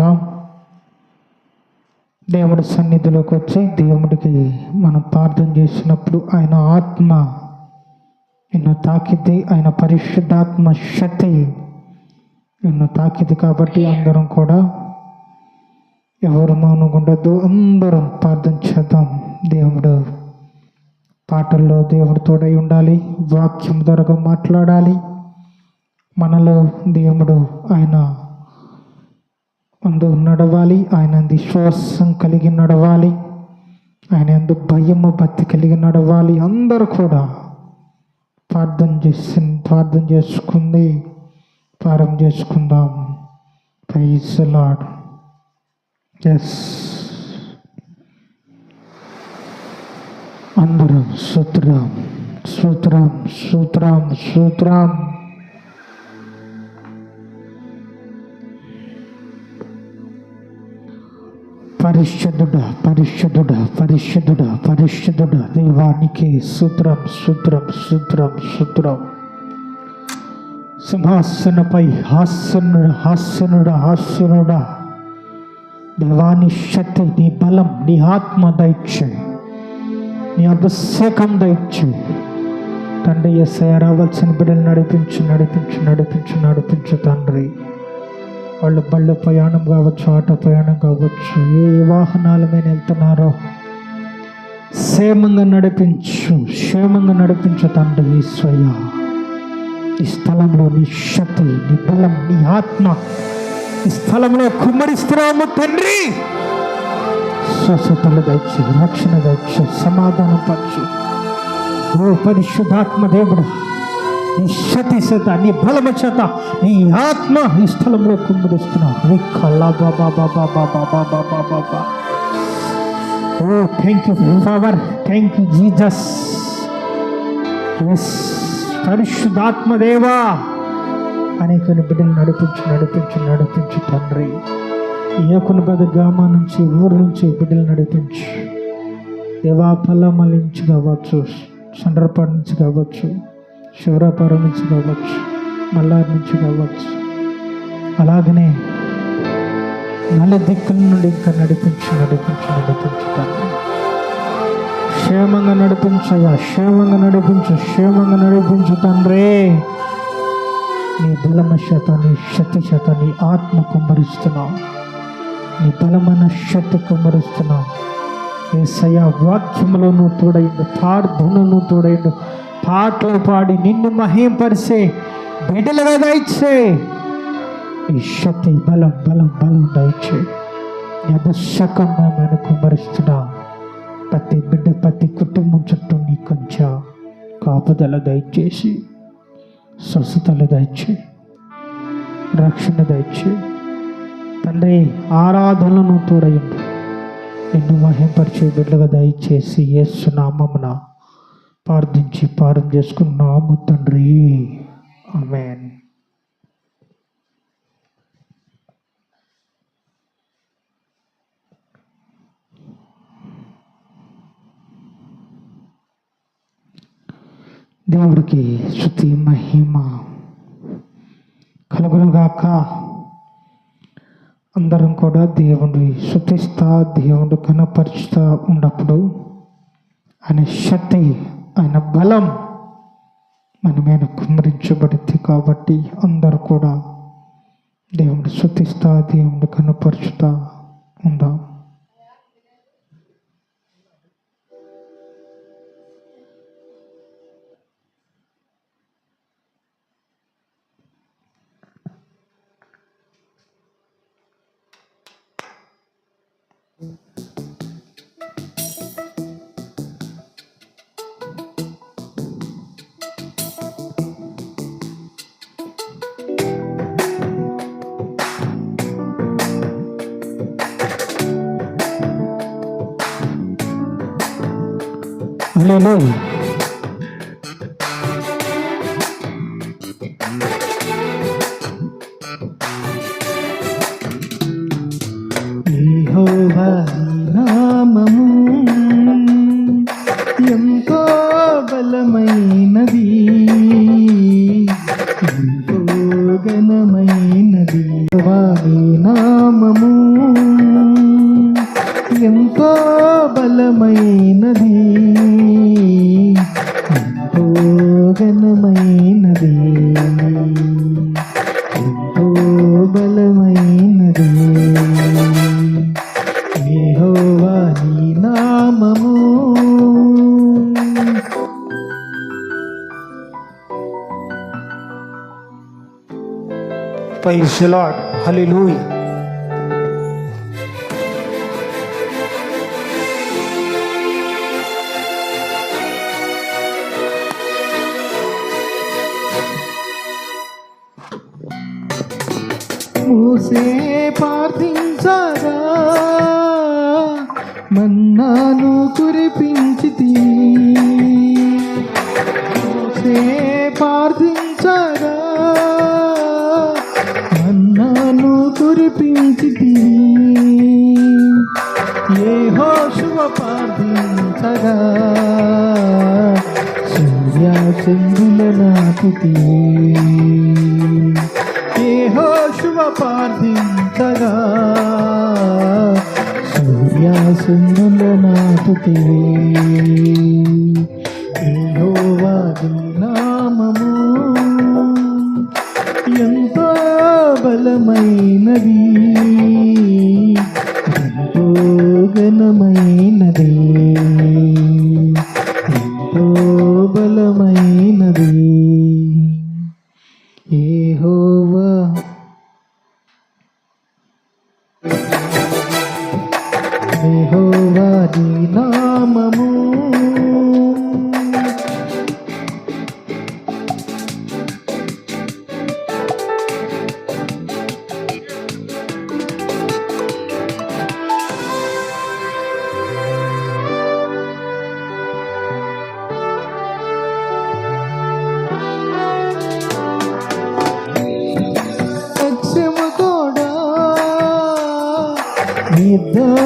చేసుకుందాం. దేవుడి సన్నిధిలోకి వచ్చి దేవుడికి మనం ప్రార్థన చేసినప్పుడు ఆయన ఆత్మ నిన్ను తాకిద్ది ఆయన పరిశుద్ధాత్మ శక్తి నిన్ను తాకిద్ది కాబట్టి అందరం కూడా ఎవరు మౌనగుండద్దు అందరం ప్రార్థన చేద్దాం. దేవుడు పాటల్లో దేవుడు తోడై ఉండాలి వాక్యం ద్వారా మాట్లాడాలి. మనలో దేవుడు ఆయన అందు నడవాలి ఆయన విశ్వాసం కలిగి నడవాలి ఆయన ఎందు భయము భక్తి కలిగి నడవాలి. అందరూ కూడా ప్రార్థన చేసి ప్రార్థన చేసుకుంది ప్రారం చేసుకుందాం. ప్రైజ్ లాడ్ ఎస్ అందరం సూత్రం సూత్రం సూత్రం సూత్రం పరిశుద్ధుడ పరిశుద్ధుడ పరిశుద్ధుడ పరిశుద్ధుడ. దైవానికి సూత్రం సూత్రం సూత్రం సూత్రం సింహాసనపై హాసనుడ హాసనుడ హాసనుడ దేవాని శక్తి నీ బలం నీ ఆత్మ దయచే. నీ అభిషేకం దయచే. తండ్రి ఎస్ఐ రావాల్సిన బిడ్డలు నడిపించు నడిపించు నడిపించు నడిపించు తండ్రి. వాళ్ళు బళ్ళు ప్రయాణం కావచ్చు ఆటో ప్రయాణం కావచ్చు ఏ వాహనాల మీద వెళ్తున్నారో క్షేమంగా నడిపించు క్షేమంగా నడిపించు తండ్రి ఈశ్వయ్య ఈ స్థలంలో నీ శక్తి నీ బలం నీ ఆత్మ ఈ స్థలంలో కుమ్మరిస్తున్నాము తండ్రి. స్వస్థతలు దయచు రక్షణ దయచు సమాధానం పరచు ఓ పరిశుద్ధాత్మ దేవుడు నీ శక్తి చేత నీ బలమ చేత నీ ఆత్మ ఈ స్థలంలో కుమ్మరిస్తున్నావు నీ కల్లా బాబా బాబా బాబా బాబా బాబా బా ఓ thank you father thank you Jesus yes పరిశుద్ధాత్మ దేవా బిడ్డలు నడిపించు నడిపించు నడిపించు తండ్రి ఏకుని బద గ్రామా నుంచి ఊరు నుంచి బిడ్డలు నడిపించు దేవా ఫలమలించి కావచ్చు సండ్రపాడు నుంచి కావచ్చు శివరాపురం నుంచి కావచ్చు మల్లారి నుంచి కావచ్చు అలాగనే నల్ల దిక్కుల నుండి ఇంకా నడిపించి నడిపించి నడిపించు క్షేమంగా నడిపించగా క్షేమంగా నడిపించు క్షేమంగా నడిపించు తండ్రి. నీ బలమ చేత నీ శక్తి చేత నీ ఆత్మ కుమ్మరిస్తున్నావు నీ బలమైన శక్తి కుమ్మరిస్తున్నావు ఏ సయా వాక్యములను తోడైండు ప్రార్థనను తోడైండు. పాటలు పాడి నిన్ను మహింపరిసే బిడ్డలుగా దయచే. ఈ శక్తి బలం బలం బలం దయచే. నీ అభిషేకం కుమరిస్తున్నా ప్రతి బిడ్డ ప్రతి కుటుంబం చుట్టూ నీ కొంచెం కాపుదల దయచేసి స్వస్థతలు దయచే రక్షణ దయచే. తండ్రి ఆరాధనలను తోడయండి నిన్ను మహింపరిచే బిడ్డగా దయచేసి యేసు నామమున ప్రార్థించి పారం చేసుకున్నాము తండ్రి. ఆమేన్. దేవుడికి శృతి మహిమ కలుగునుగాక. అందరం కూడా దేవుడి శృతిస్తా దేవుడు కనపరుచుతా ఉన్నప్పుడు అనే శక్తి ఆయన బలం మన మీద కుమ్మరించబడింది కాబట్టి అందరూ కూడా దేవుడు శృతిస్తా దేవుడు కనపరుచుతా ఉందాం. హల్లెలూయా ప్రైజ్ లాడ్ హల్లెలూయా మూసే ప్రార్థించగా మన్నాను కురిపించితి. మూసే पिञ्चितिरी ये शुभपादिन्तगा सूर्या सिङ्गुलनापिति ये हो शुभपादिन्तगा सूर्या सिङ्गुलनापिति ये हो वादिना బలమైనది know.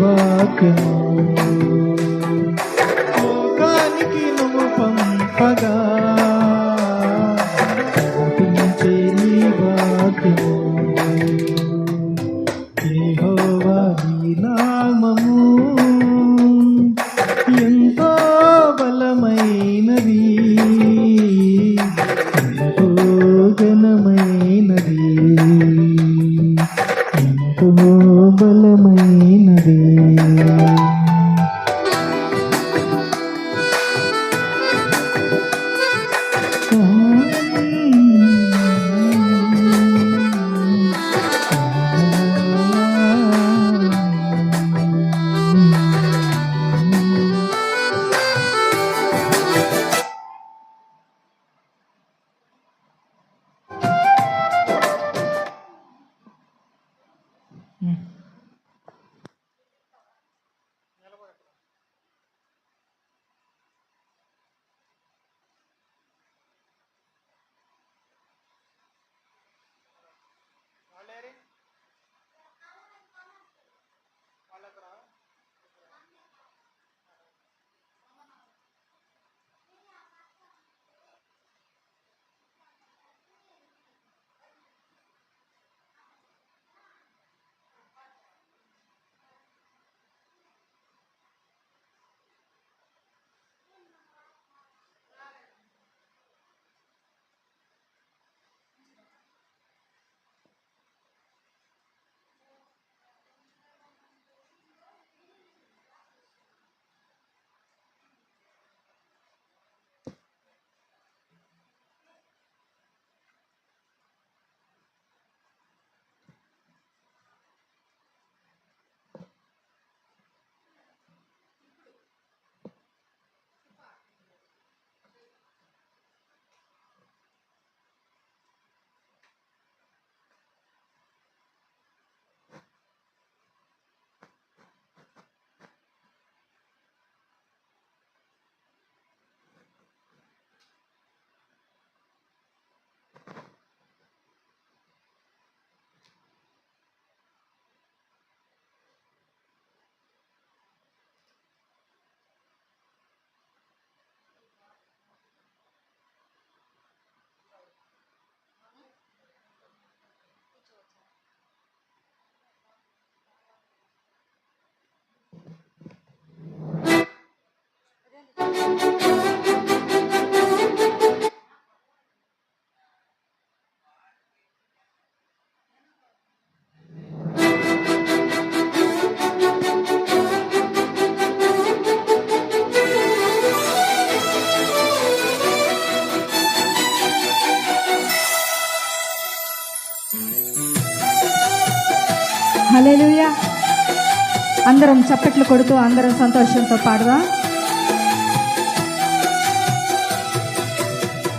వాకము లోకానికి నువ్వు పంపగా చప్పట్లు కొడుతూ అందరం సంతోషంతో పాడదా.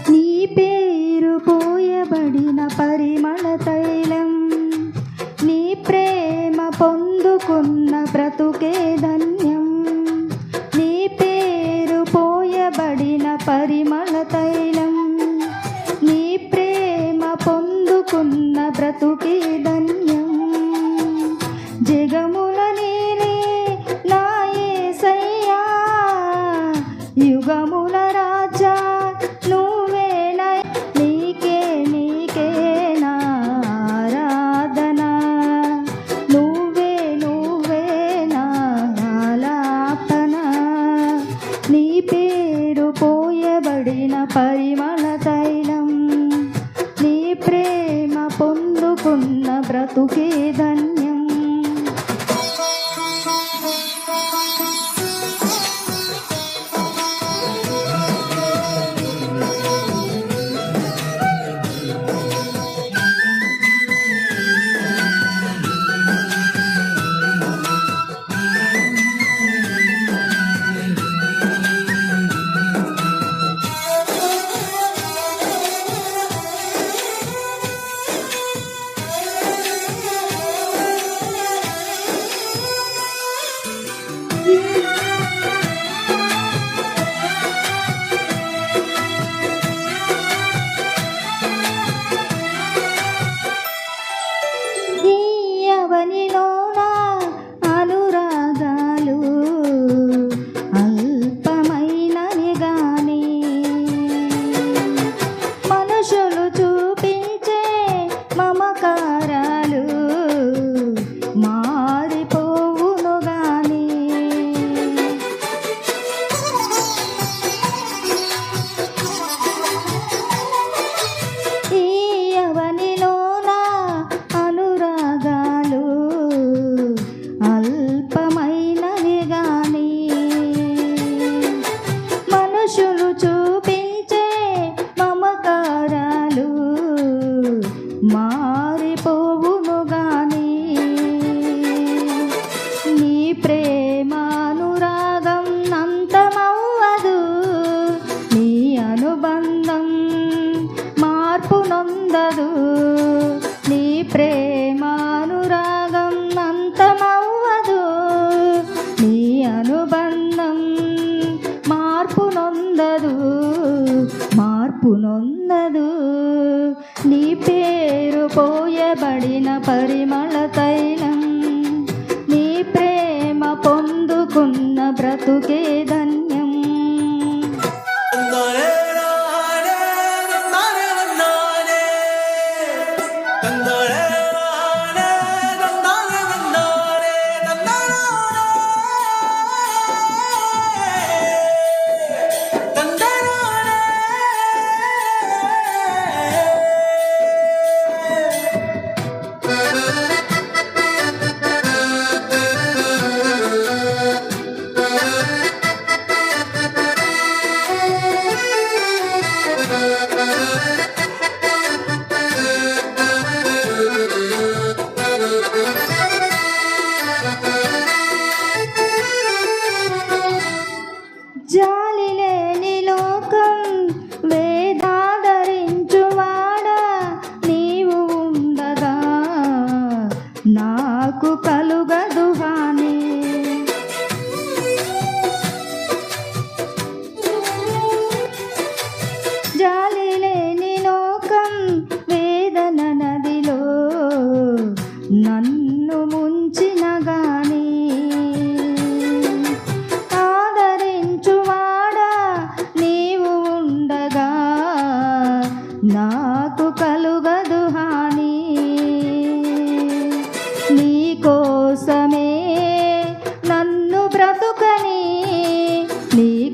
నీ పేరు పోయబడిన పరిమళ తైలం నీ ప్రేమ పొందుకున్న బ్రతుకే ధన్యం. నీ పేరు పోయబడిన పరిమళ తైలం నీ ప్రేమ పొందుకున్న బ్రతుకే ధన్యం.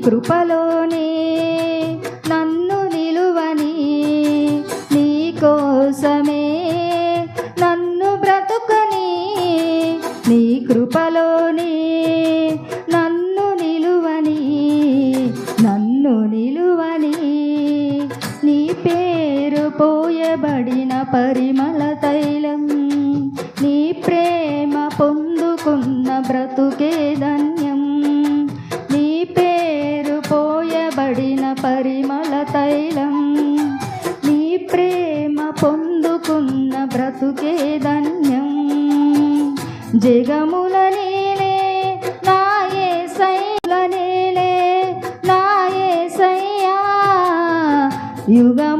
కృపలోనే నన్ను నిలువని నీ కోసమే నన్ను బ్రతుకని నీ కృపలోని ధన్యం. జగముల నీలే నాయే సైల నీలే నాయే సయ్యా యుగము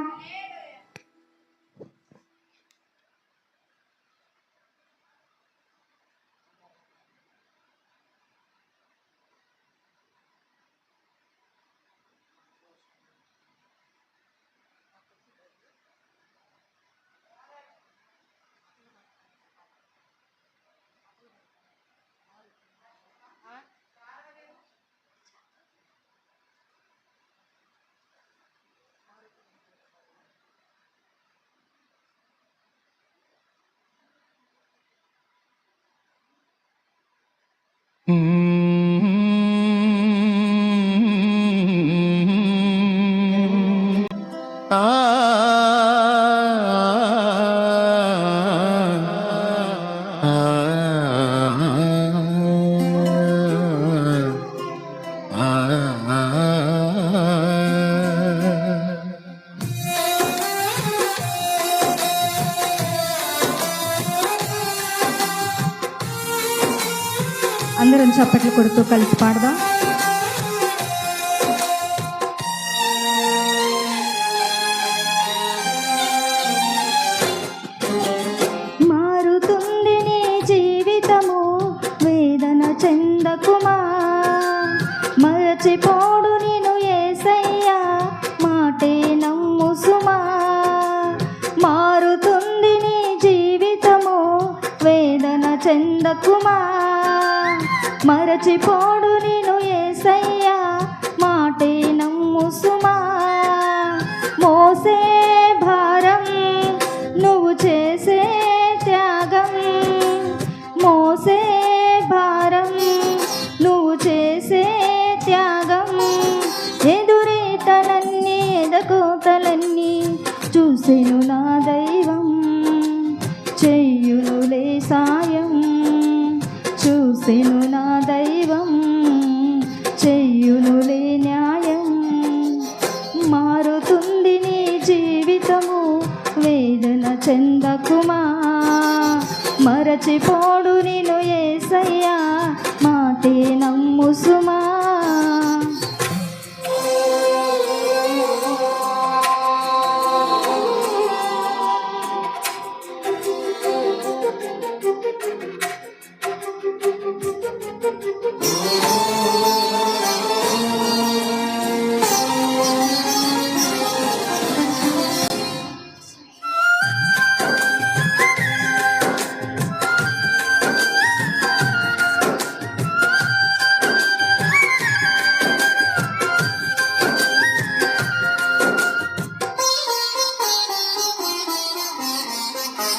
హల్లెలూయా అందరం చప్పట్లు కొడుతూ కలిసి పాడదాం మరచిపోడు నేను ఏసయ్యా. తోడు నిను ఏసయ్యా మాటే నమ్ము